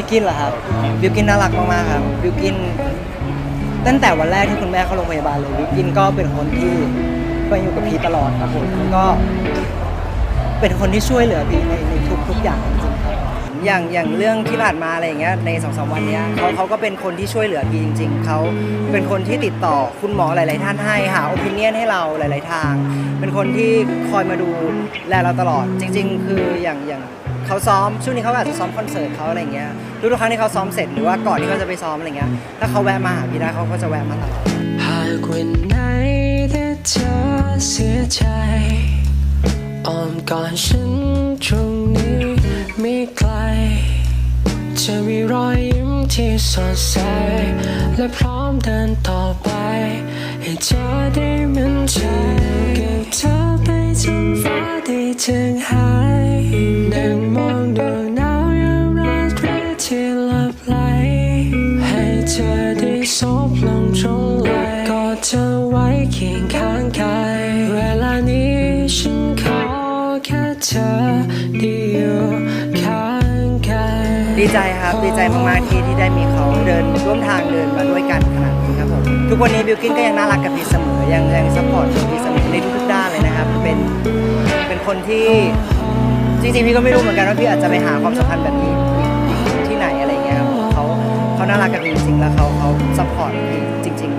พี่กินเหรอครับบิวกินน่ารักมากๆครับบิวกินตั้งแต่วันแรกที่คุณแม่เข้าโรงพยาบาลเลยบิวกินก็เป็นคนที่ไปอยู่กับพี่ตลอดครับผมแล้วก็เป็นคนที่ช่วยเหลือพี่ในในทุกทุกอย่างจริงๆครับอย่างอย่างเรื่องที่ผ่านมาอะไรอย่างเงี้ยในสองสามวันเนี้ยเขาเขาก็เป็นคนที่ช่วยเหลือพี่จริง ๆเขาเป็นคนที่ติดต่อคุณหมอหลาย ๆ ท่านให้หาโอปิเนียนให้เราหลาย ๆ ทาง เป็นคนที่คอยมาดูแลเราตลอดจริง ๆ คืออย่างอย่าง เขาซ้อมช่วงนี้เขาอาจจะซ้อมคอนเสิร์ตเขาอะไรเงี้ยทุกครั้งที่เขาซ้อมเสร็จหรือว่าก่อนที่เขาจะไปซ้อมอะไรเงี้ยถ้าเขาแวะมาหาพี่ได้เขาก็จะแวะมาตลอดหากวันไหนที่เธอเสียใจอ้อมกอดฉันตรงนี้ไม่ไกลจะมีรอยยิ้มที่สดใสและพร้อมเดินต่อไป ให้เธอได้มั่นใจเกับเธอไปจนฟ้าได้จางหาย เธอไว้เคียงข้างกายเวลานี้ฉันขอแค่เธอได้อยู่ข้างกายดีใจครับ ดีใจมากๆที่ที่ได้มีเขาเดินร่วมทางเดินมาด้วยกันขนาดนี้ครับผมทุกวันนี้บิวกินก็ยังน่ารักกับพี่เสมอยังยังซัพพอร์ตพี่เสมอในทุกๆด้านเลยนะครับ เป็นเป็นคนที่จริงๆพี่ก็ไม่รู้เหมือนกันว่าพี่อาจจะไปหาความสัมพันธ์แบบนี้ที่ไหนอะไรเงี้ยครับเขาเขาน่ารักกับพี่จริงๆแล้วเขาเขาซัพพอร์ตพี่จริง